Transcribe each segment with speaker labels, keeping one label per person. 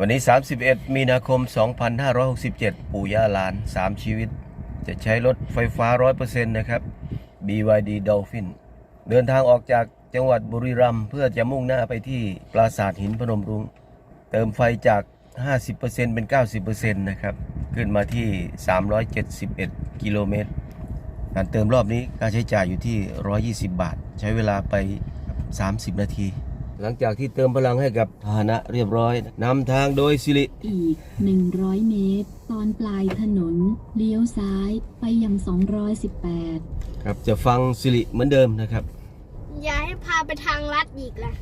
Speaker 1: วันนี้ 31 มีนาคม 2567 ปู่ย่าหลาน 3 ชีวิต จะใช้รถไฟฟ้า 100%นะครับ BYD Dolphin เดินทางออกจากจังหวัดบุรีรัมย์เพื่อจะมุ่งหน้าไปที่ปราสาทหินพนมรุง้งเติมไฟจาก 50%เป็น 90%นะครับ ขึ้นมาที่ 371 กิโลเมตร การเติมรอบนี้ค่าใช้จ่ายอยู่ที่ 120 บาท ใช้เวลาไป 30 นาที หลังจากที่เติมพลังให้กับพาหนะเรียบร้อยนำทางโดยสิริ
Speaker 2: อีก 100 เมตร ตอนปลายถนน เลี้ยวซ้ายไปยัง 218
Speaker 1: ครับจะฟังสิริเหมือนเดิมนะครับ
Speaker 3: อย่าให้พาไปทางลัดอีกล่ะ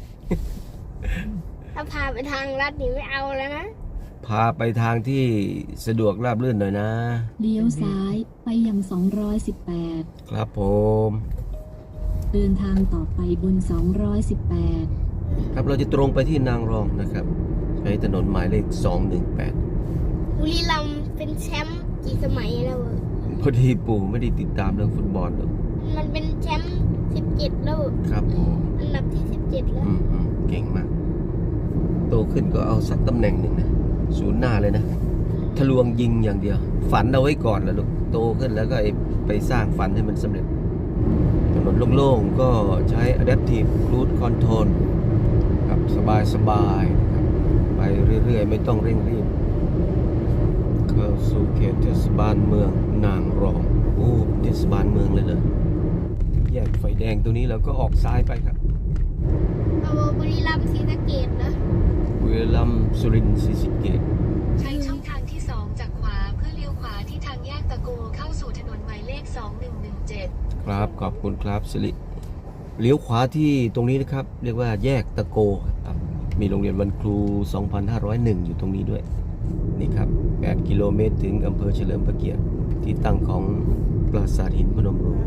Speaker 3: ถ้าพาไปทางลัดนี่ไม่เอาแล้วนะ
Speaker 1: พาไปทางที่สะดวกราบรื่นหน่อยนะ
Speaker 2: เลี้ยวซ้ายไปยัง 218
Speaker 1: ครับผม
Speaker 2: เดินทางต่อไปบน 218
Speaker 1: ครับเราจะตรงไปที่นางรองนะครับใช้ถนนหมายเลข 218
Speaker 3: บุรีรัมย์เป็นแชมป์กี่สมัยแล้วอะ
Speaker 1: พอดีปู่ไม่ได้ติดตามเรื่องฟุตบอลหรอก
Speaker 3: มันเป็นแชมป์17 แล้ว
Speaker 1: ครับผม
Speaker 3: อันดับที่ 17 แล้ว
Speaker 1: อืมอืมเก่งมาก โตขึ้นก็เอาสักตำแหน่งหนึ่งนะศูนย์หน้าเลยนะทะลวงยิงอย่างเดียว ฝันเอาไว้ก่อนแล้วลูกโตขึ้นแล้วก็ไปสร้างฝันให้มันสำเร็จถนนโล่งๆก็ใช้ adaptive cruise control ครับ สบายๆนะครับไปเรื่อยๆ ไม่ต้องเร่งรีบเข้าสู่เขตเทศบาลเมืองนางรองโอ้เทศบาลเมืองเลยเลยแยกไฟแดงตรงนี้เราก็ออกซ้ายไปครับ
Speaker 3: เอาบุรีรัมย์ศรีสะเกดนะ
Speaker 1: บุรีรัมย์สุรินทร์ศรีสะเกษ
Speaker 4: ใช้ช่องทางที่2จากขวาเพื่อเลี้ยวขวาที่ทางแยกตะโกเข้าสู่ถนนหมายเลข 2117
Speaker 1: ครับขอบคุณครับสิริ เลี้ยวขวาที่ตรงนี้นะครับ เรียกว่าแยกตะโกครับมีโรงเรียนวันครู 2501 อยู่ตรงนี้ด้วย นี่ครับ 8 กิโลเมตรถึงอำเภอเฉลิมพระเกียรติที่ตั้งของปราสาทหินพนมรุ้ง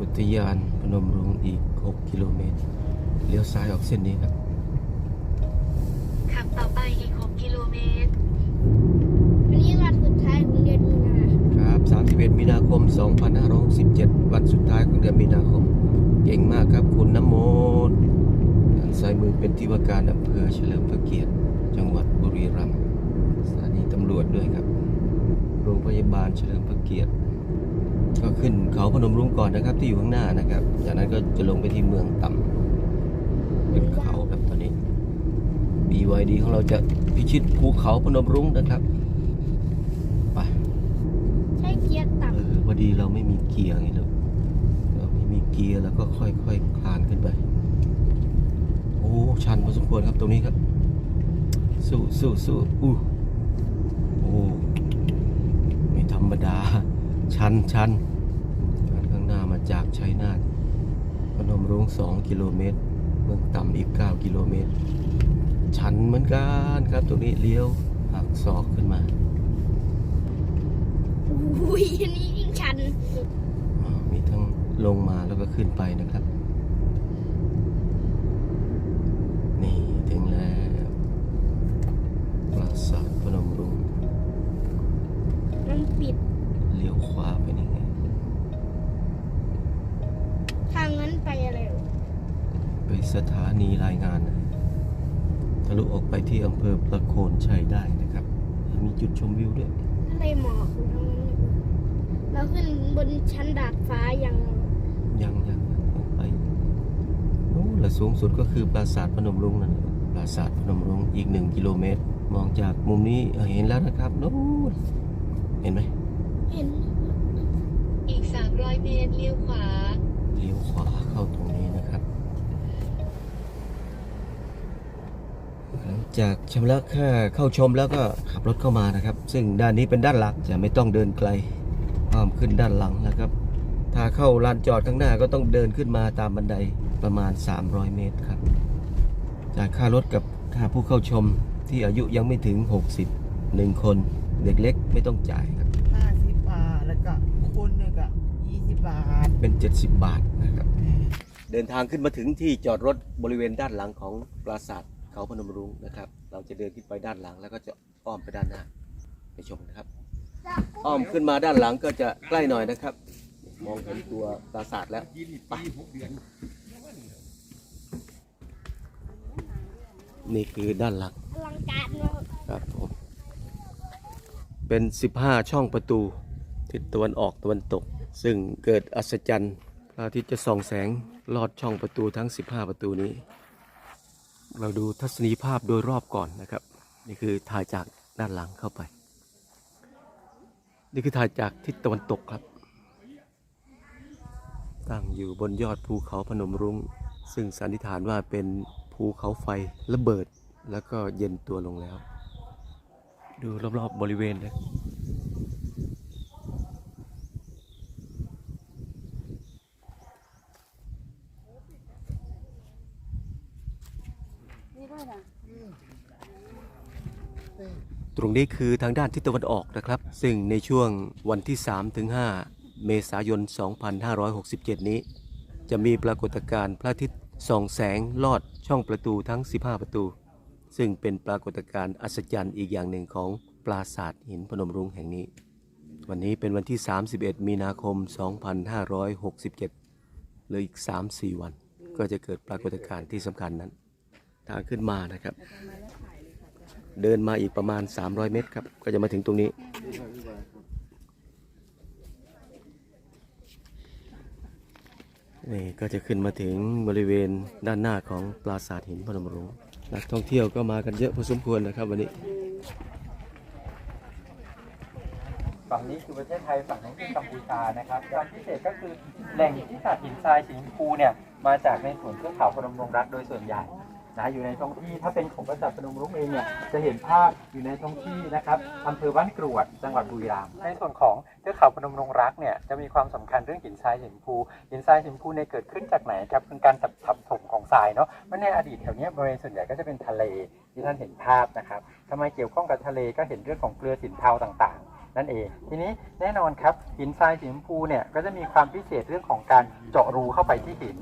Speaker 1: อุทยานพนมรุ้งอีก 6 กิโลเมตร เลี้ยวซ้ายออกเส้นนี้ครับ
Speaker 4: ขับต่อไปอีก 6 กิโลเมตร
Speaker 3: วันนี้วันสุดท้ายของเดือนมีนา
Speaker 1: ครับ 31 มีนาคม 2567วันสุดท้ายของเดือนมีนาคม เก่งมากครับคุณน้ำมนต์ด้านซ้ายมือเป็นที่ว่าการอำเภอเฉลิมพระเกียรติ จังหวัดบุรีรัมย์สถานีตำรวจด้วยครับ โรงพยาบาลเฉลิมพระเกียรติ ก็ขึ้นเขาพนมรุ้งก่อนนะครับ ที่อยู่ข้างหน้านะครับ จากนั้นก็จะลงไปที่เมืองต่ำเป็นเขาครับตอนนี้ BYD ของเราจะพิชิตภูเขาพนมรุ้งนะครับไป
Speaker 3: ใช้เกียร์ต่
Speaker 1: เออพอดีเราไม่มีเกียร์ไงลูก เกียร์แล้วก็ค่อยๆคลานขึ้นไป โอ้ชันพอสมควรครับตรงนี้ครับ สู้สู้สู้อู้โอ้ไม่ธรรมดา ชันชันชันข้างหน้ามาจากชัยนาทพนมรุ้ง2 กิโลเมตร เมืองต่ำอีก 9 กิโลเมตร ชันเหมือนกันครับตรงนี้เลี้ยวหักศอกขึ้นมา
Speaker 3: อุ้ยอันนี้ยิ่งชัน
Speaker 1: อ่ามีทั้ง ลงมาแล้วก็ขึ้นไปนะครับ นี่ถึงแล้วปราสาทพนมรุ้ง
Speaker 3: มันปิด
Speaker 1: เลี้ยวขวาไปนี่ไง
Speaker 3: ทางนั้นไปอะไรวะ
Speaker 1: ไปสถานีรายงานนะทะลุออกไปที่อำเภอประโคนชัยได้นะครับ มีจุดชมวิวด้วย
Speaker 3: อะไรหมอกอยู่ทางนั้นนี่เราขึ้นบนชั้นดาดฟ้ายัง
Speaker 1: ยังยังยังออกไปโอ้ และสูงสุดก็คือปราสาทพนมรุ้งนั่นแหละปราสาทพนมรุ้งอีกหนึ่งกิโลเมตร มองจากมุมนี้เห็นแล้วนะครับโน้นเห็นไหม
Speaker 3: เห็น
Speaker 4: อีก 300 เมตรเลี้ยวขวา
Speaker 1: เลี้ยวขวาเข้าตรงนี้นะครับ หลังจากชำระค่าเข้าชมแล้วก็ขับรถเข้ามานะครับ ซึ่งด้านนี้เป็นด้านหลักจะไม่ต้องเดินไกลอ้อมขึ้นด้านหลังนะครับถ้า เข้าลานจอดข้างหน้าก็ต้องเดินขึ้นมาตามบันไดประมาณ 300 เมตรครับจ่ายค่ารถกับค่าผู้เข้าชมที่อายุยังไม่ถึง 60หนึ่งคนเด็กเล็กไม่ต้องจ่ายครับ
Speaker 5: ห้าสิบบาท แล้วก็คนหนึ่งก็ยี่สิบบาท
Speaker 1: เป็น 70 บาทนะครับ เดินทางขึ้นมาถึงที่จอดรถบริเวณด้านหลังของปราสาทเขาพนมรุ้งนะครับ เราจะเดินขึ้นไปด้านหลังแล้วก็จะอ้อมไปด้านหน้า ไปชมกันครับ อ้อมขึ้นมาด้านหลังก็จะใกล้หน่อยนะครับ มองเห็นตัวปราสาทแล้วไปนี่คือด้านหลัง
Speaker 3: อลังการมาก
Speaker 1: ครับเป็น 15 ช่องประตูทิศตะวันออกตะวันตก ซึ่งเกิดอัศจรรย์พระอาทิตย์จะส่องแสงลอดช่องประตูทั้ง 15 ประตูนี้ เราดูทัศนียภาพโดยรอบก่อนนะครับ นี่คือถ่ายจากด้านหลังเข้าไป นี่คือถ่ายจากทิศตะวันตกครับ ตั้งอยู่บนยอดภูเขาพนมรุง้ง ซึ่งสันนิษฐานว่าเป็นภูเขาไฟระเบิดแล้วก็เย็นตัวลงแล้ว ดูรอบๆบริเวณนะตรงนี้คือทางด้านทิศตะวันออกนะครับ ซึ่งในช่วงวันที่ 3 ถึง 5 เมษายน 2567 นี้ จะมีปรากฏการณ์พระอาทิตย์ส่องแสงลอดช่องประตูทั้ง 15 ประตู ซึ่งเป็นปรากฏการณ์อัศจรรย์อีกอย่างหนึ่งของปราสาทหินพนมรุ้งแห่งนี้ วันนี้เป็นวันที่ 31 มีนาคม 2567เหลืออีก 3-4 วัน ก็จะเกิดปรากฏการณ์ที่สำคัญนั้น ทางขึ้นมานะครับ เดินมาอีกประมาณ 300 เมตรครับ ก็จะมาถึงตรงนี้ นี่ก็จะขึ้นมาถึงบริเวณด้านหน้าของปราสาทหินพนมรุ้งนักท่องเที่ยวก็มากันเยอะพอสมควรนะครับวันนี้
Speaker 6: ฝั่งนี้คือประเทศไทยฝั่งนี้คือกัมพูชานะครับความพิเศษก็คือแหล่งที่สัตว์หินทรายสีชมพูเนี่ยมาจากในส่วนเทือกเขาพนมรุ้งรักโดยส่วนใหญ่ นะอยู่ในท้องที่ถ้าเป็นของประจักษ์พนมรุ้งเองเนี่ยจะเห็นภาพอยู่ในท้องที่นะครับอำเภอบ้านกรวดจังหวัดบุรีรัมย์ในส่วนของเทือกเขาพนมรุ้งรักเนี่ยจะมีความสำคัญเรื่องหินทรายสีชมพูหินทรายสีชมพูเนี่ยเกิดขึ้นจากไหนครับเป็นการสับทับถมของทรายเนาะเมื่อในอดีตแถวนี้บริเวณส่วนใหญ่ก็จะเป็นทะเลที่ท่านเห็นภาพนะครับทำไมเกี่ยวข้องกับทะเลก็เห็นเรื่องของเกลือสินเทาต่างๆ นั่นเอง ทีนี้แน่นอนครับหินทรายสีชมพูเนี่ยก็จะมีความพิเศษเรื่องของการเจาะรูเข้าไปที่หิน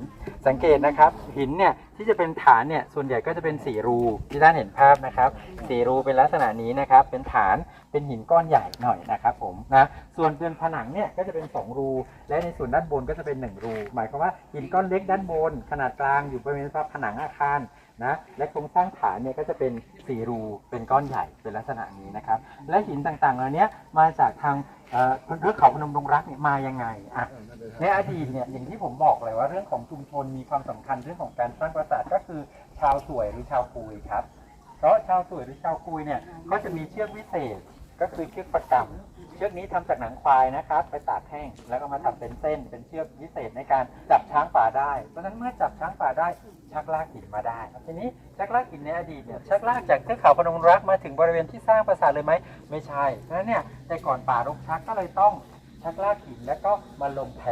Speaker 6: สังเกตนะครับ หินเนี่ยที่จะเป็นฐานเนี่ยส่วนใหญ่ก็จะเป็นสีรูที่ท่านเห็นภาพนะครับสีรูเป็นลักษณะนี้นะครับ เป็นฐานเป็นหินก้อนใหญ่หน่อยนะครับผมนะส่วนเป็นผนังเนี่ยก็จะเป็น 2 รู และในส่วนด้านบนก็จะเป็น 1 รู หมายความว่าหินก้อนเล็กด้านบน ขนาดกลางอยู่บริเวณผนังอาคาร นะและโครงสร้างฐานเนี่ยก็จะเป็นสี่รูเป็นก้อนใหญ่เป็นลักษณะนี้นะครับ และหินต่างๆเหล่านี้มาจากทางเอ่อเทือเขาพนมดงรักเนี่ยมายังไงอะในอดีตเนี่ยอย่างที่ผมบอกเลยว่าเรื่องของชุมชนมีความสำคัญเรื่องของการสร้างปราสาทก็คือชาวสวยหรือชาวกุยครับเพราะชาวสวยหรือชาวกุยเนี่ยก็จะมีเชือกวิเศษ ก็คือเชือกประกำเชือกนี้ทำจากหนังควายนะครับ ไปตากแห้ง แล้วก็มาทำเป็นเส้น เป็นเชือกวิเศษในการจับช้างป่าได้ เพราะฉะนั้นเมื่อจับช้างป่าได้ชักลากหินมาได้ ทีนี้ชักลากหินในอดีตเนี่ยชักลากจากเทือกเขาพนมรักมาถึงบริเวณที่สร้างปราสาทเลยไหมไม่ใช่เพราะฉะนั้นเนี่ยแต่ก่อนป่ารกชักก็เลยต้องชักลากหินแล้วก็มาลงแพ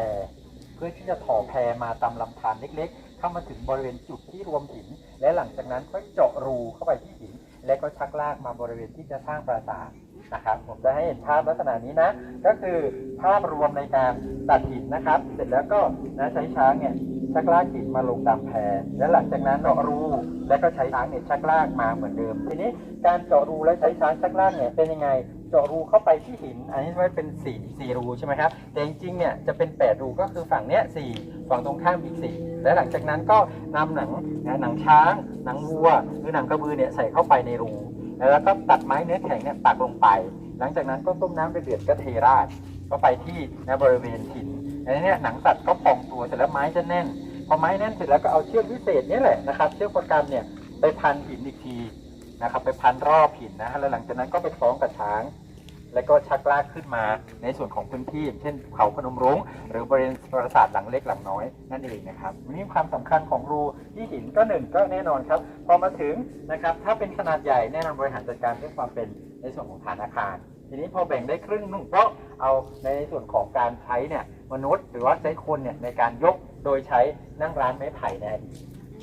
Speaker 6: เพื่อที่จะถ่อแพมาตามลำธารเล็ก ๆ เข้ามาถึงบริเวณจุดที่รวมหิน และหลังจากนั้นก็เจาะรูเข้าไปที่หิน และก็ชักลากมาบริเวณที่จะสร้างปราสาท นะครับ ผมจะให้เห็นภาพลักษณะนี้นะ ก็คือภาพรวมในการตัดหินนะครับ เสร็จแล้วก็นะใช้ช้างเนี่ยชักลากหินมาลงตามแพและหลังจากนั้นเจาะรูแล้วก็ใช้ช้างเนี่ยชักลากมาเหมือนเดิม ทีนี้การเจาะรูและใช้ช้างชักลากเนี่ยเป็นยังไงเจาะรูเข้าไปที่หิน อันนี้ไว้เป็น4ี่สี่รูใช่ไหมครับ แต่จริงๆ เนี่ยจะเป็น 8 รูก็คือฝั่งเนี้ยสี่ฝั่งตรงข้ามอีก 4 และหลังจากนั้นก็นำหนังนะหนังช้าง หนังวัว หรือหนังกระบือเนี่ยใส่เข้าไปในรู แล้วก็ตัดไม้เนื้อแข็งเนี่ยตักลงไป หลังจากนั้นก็ต้มน้ำไปเดือดก็เทราดก็ไปที่ในบริเวณหินอันนี้นี่หนังสัตว์ก็พองตัวเสร็จแล้วไม้จะแน่น พอไม้แน่นเสร็จแล้วก็เอาเชือกวิเศษนี่แหละนะครับ เชือกประกำเนี่ยไปพันหินอีกทีนะครับ ไปพันรอบหินนะฮะแล้วหลังจากนั้นก็ไปคล้องกับช้าง แล้วก็ชักลากขึ้นมาในส่วนของพื้นที่ เช่นเขาพนมรุ้ง หรือบริเวณปราสาทหลังเล็กหลังน้อยนั่นเองนะครับวันนี้ความสำคัญของรูที่หินก็หนึ่งก็แน่นอนครับ พอมาถึงนะครับถ้าเป็นขนาดใหญ่แน่นอนบริหารจัดการด้วยความเป็นในส่วนของฐานอาคารทีนี้พอแบ่งได้ครึ่งหนึงเพราะเอาในส่วนของการใช้เนี่ยมนุษย์หรือว่าใช้คนเนี่ยในการยกโดยใช้นั่งร้านไม้ไผ่ในอดีต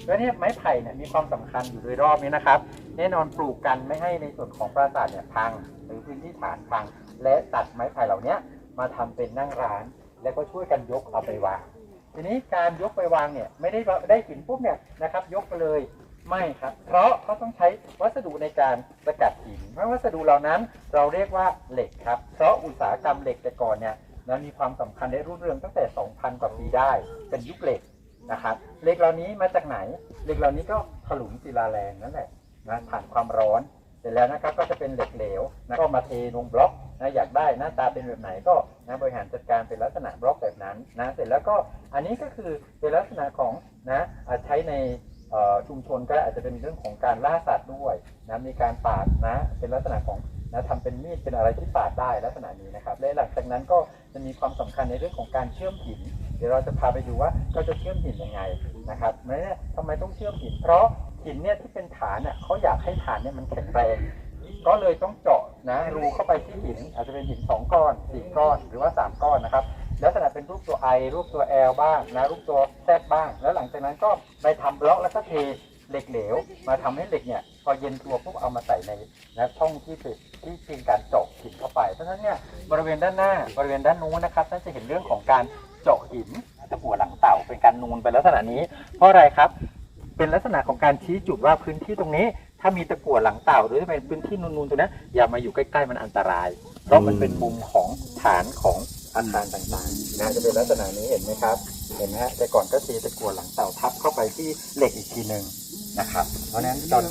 Speaker 6: แล้วเนี่ยไม้ไผ่เนี่ยมีความสำคัญอยู่โดยรอบนี้นะครับ แน่นอนปลูกกันไม่ให้ในส่วนของปราสาทเนี่ยพังหรือพื้นที่ฐานพัง และตัดไม้ไผ่เหล่านี้มาทำเป็นนั่งร้าน แล้วก็ช่วยกันยกเอาไปวาง ทีนี้การยกไปวางเนี่ยไม่ได้ได้หินปุ๊บเนี่ยนะครับ ยกไปเลยไม่ครับ เพราะเขาต้องใช้วัสดุในการสกัดหินเพราะวัสดุเหล่านั้นเราเรียกว่าเหล็กครับ เพราะอุตสาหกรรมเหล็กแต่ก่อนเนี่ยนั้นมีความสำคัญได้รุ่งเรืองตั้งแต่ 2,000 กว่าปีได้ เป็นยุคเหล็กนะครับเหล็กเหล่านี้มาจากไหนเหล็กเหล่านี้ก็ถลุงศิลาแรงนั่นแหละ นะผ่านความร้อนเสร็จแล้วนะครับก็จะเป็นเหล็กเหลวนะก็มาเทลงบล็อกนะอยากได้หน้าตาเป็นแบบไหนก็นะบริหารจัดการเป็นลักษณะบล็อกแบบนั้นนะเสร็จแล้วก็อันนี้ก็คือเป็นลักษณะของนะใช้ในชุมชนก็อาจจะเป็นเรื่องของการล่าสัตว์ด้วยนะมีการปาดนะเป็นลักษณะของนะทำเป็นมีดเป็นอะไรที่ปาดได้ลักษณะนี้นะครับและหลังจากนั้นก็จะมีความสำคัญในเรื่องของการเชื่อมหิน เดี๋ยวเราจะพาไปดูว่าเขาจะเชื่อมหินยังไงนะครับเนี่ยทำไมต้องเชื่อมหิน เพราะ หินเนี่ยที่เป็นฐานเนี่ยเขาอยากให้ฐานเนี่ยมันแข็งแรง ก็เลยต้องเจาะนะรูเข้าไปที่หิน อาจจะเป็นหินสองก้อนสี่ก้อนหรือว่าสามก้อนนะครับลักษณะเป็นรูปตัวไอรูปตัวแอลบ้างนะรูปตัวแซดบ้าง แล้วหลังจากนั้นก็ไปทำบล็อกแล้วก็เทเหล็กเหลว มาทำให้เหล็กเนี่ยพอเย็นตัวปุ๊บเอามาใส่ในนะช่องที่เป็นที่เป็นการเจาะหินเข้าไป เพราะฉะนั้นเนี่ยบริเวณด้านหน้าบริเวณด้านนู้นนะครับน่าจะเห็นเรื่องของการเจาะหินตะกัวหลังเต่าเป็นการนูนเป็นลักษณะนี้ เพราะอะไรครับ เป็นลักษณะของการชี้จุดว่าพื้นที่ตรงนี้ ถ้ามีตะกั่วหลังเต่าหรือเป็นพื้นที่นูนๆตรงนั้อย่ามาอยู่ใกล้ๆมันอันตราย เพราะมันเป็นมุมของฐานของอาคารต่างๆนะจะเป็นลักษณะนี้เห็นไหมครับ เห็นไหมฮะแต่ก่อนก็ตีตะกั่วหลังเต่าทับเข้าไปที่เหล็กอีกทีหนึ่งนะครับ เพราะฉะนั้นตอน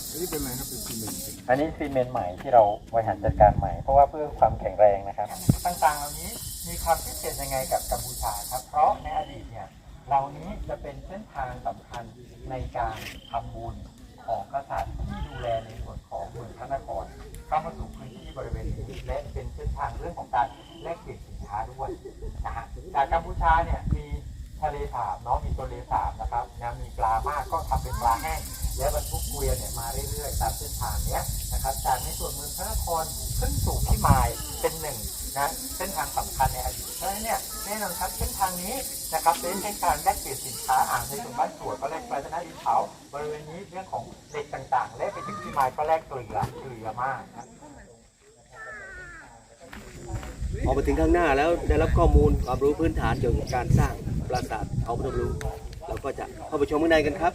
Speaker 6: อันนี้ซีเมนต์ใหม่ที่เราบริหารจัดการใหม่เพราะว่าเพื่อความแข็งแรงนะครับ ต่างๆเหล่านี้มีความพิเศษยังไงกับกัมพูชาครับ เพราะในอดีต เหล่านี้จะเป็นเส้นทางสำคัญในการทำบุญของกษัตริย์ที่ดูแลในส่วนของเมืองพระนครเข้ามาสู่พื้นที่บริเวณนี้และเป็นเส้นทางเรื่องของการแลกเปลี่ยนสินค้าด้วยนะฮะจากกัมพูชาเนี่ยมีทะเลสาบเนาะมีทะเลสาบนะครับนะมีปลามากก็ทำเป็นปลาแห้งและบรรทุกเกวียนเนี่ยมาเรื่อยๆตามเส้นทางเนี้ยนะครับจากในส่วนเมืองพระนครขึ้นสู่พิมายเป็นหนึ่งนะเส้นทางสำคัญในอดีตเพราะฉะนั้นเนี่ย แน่นอนครับเส้นทางนี้นะครับเป็นเส้นการแลกเปลี่ยนสินค้าอ่างในส่วนบ้านสวนก็แลกปลาชนะดินเผาบริเวณนี้เรื่องของเหล็กต่างๆ และไปถึงพิมายก็แลกเกลือเกลือมากนะ
Speaker 1: ออกมาถึงข้างหน้าแล้วได้รับข้อมูลความรู้พื้นฐานเกี่ยวกับการสร้างปราสาทเขาพนมรุ้งเราก็จะเข้าไปชมข้างในกันครับ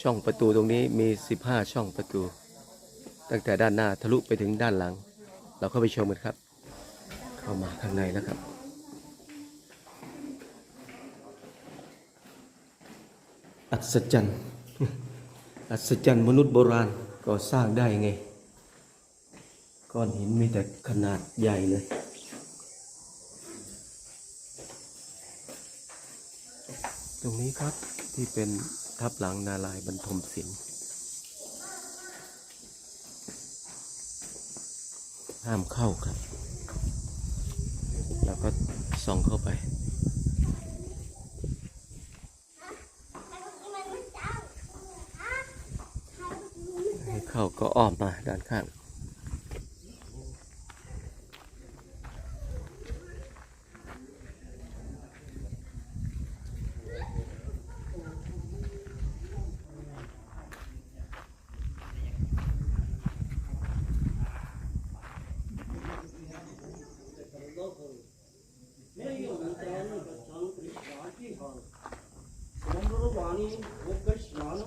Speaker 1: ช่องประตูตรงนี้มี 15 ช่องประตู ตั้งแต่ด้านหน้าทะลุไปถึงด้านหลัง เราเข้าไปชมกันครับ เข้ามาข้างในแล้วครับอัศจรรย์อัศจรรย์มนุษย์โบราณก่อสร้างได้ไง ก้อนหินมีแต่ขนาดใหญ่เลยตรงนี้ครับที่เป็น ทับหลังนาลายบรรทมศิลป์ห้ามเข้าครับ แล้วก็ส่องเข้าไปให้เข้าก็อ้อมมาด้านข้าง
Speaker 7: वाणी वो कृष्णान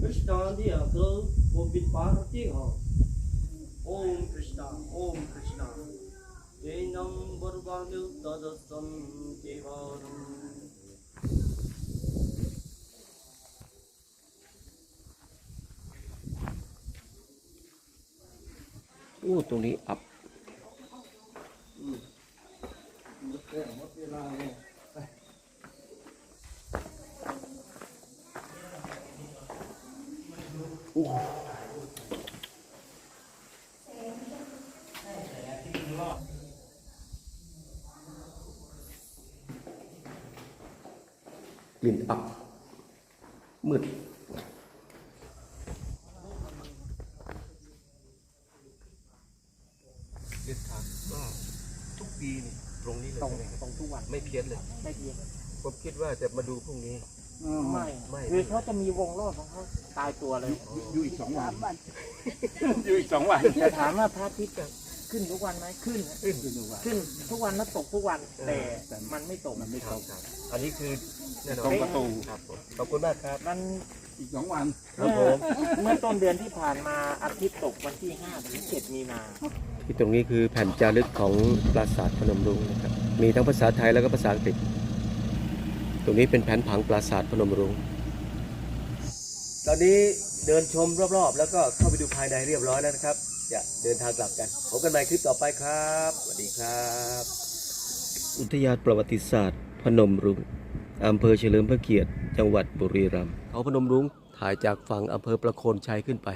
Speaker 7: कृष्णादि अग्र वो विपार्ति ओम कृष्णा ओम कृष्णा।
Speaker 1: जैनं वर्वामि तदस्तं केवलम् वो तो नहीं आप กลิ่นอับมืดเดินทางก็ทุกปีนี่ตรงนี้เลย
Speaker 5: ตรง
Speaker 1: ใช่ไหมครับ
Speaker 5: ตรงทุกวัน
Speaker 1: ไม่เพี้ยนเลย
Speaker 5: ไม่เพี้ยน
Speaker 1: ผมคิดว่าจะมาดูพรุ่งนี้
Speaker 5: ไม่
Speaker 1: ไม่
Speaker 5: คือเขาจะมีวงรอบของเขาตายตัวเลย
Speaker 8: อยู่อีกสองวันอยู่อีกสองวัน
Speaker 5: แต่ถามว่าพระอาทิตย์จะขึ้นทุกวันไหมขึ้น
Speaker 8: ขึ้นขึ้นทุกวัน
Speaker 5: ขึ้นทุกวันแล้วตกทุกวันแต่มันไม่ตก
Speaker 8: มันไม่ตก
Speaker 1: อันนี้คือแน่นอน
Speaker 8: ตรงประตู
Speaker 1: ครับผมขอบคุณมากครับ
Speaker 5: มัน
Speaker 8: อีกสองวัน
Speaker 1: ครับผม
Speaker 9: เมื่อต้นเดือนที่ผ่านมาอาทิตย์ตกวันที่5ถึง7มีนา
Speaker 1: ที่ตรงนี้คือแผ่นจารึกของปราสาทพนมรุ้งนะครับมีทั้งภาษาไทยแล้วก็ภาษาอังกฤษต รงนี้เป็นแผนผังปราสาทพนมรุ้งตอนนี้เดินชมรอบๆ แล้วก็เข้าไปดูภายในเรียบร้อยแล้วนะครับ จะเดินทางกลับกันพบกันใหม่คลิปต่อไปครับสวัสดีครับ อุทยานประวัติศาสตร์ พนมรุ้งอำเภอเฉลิมพระเกียรติ จังหวัดบุรีรัมย์เขาพนมรุ้งถ่ายจากฝั่งอำเภอประโคนชัยขึ้นไป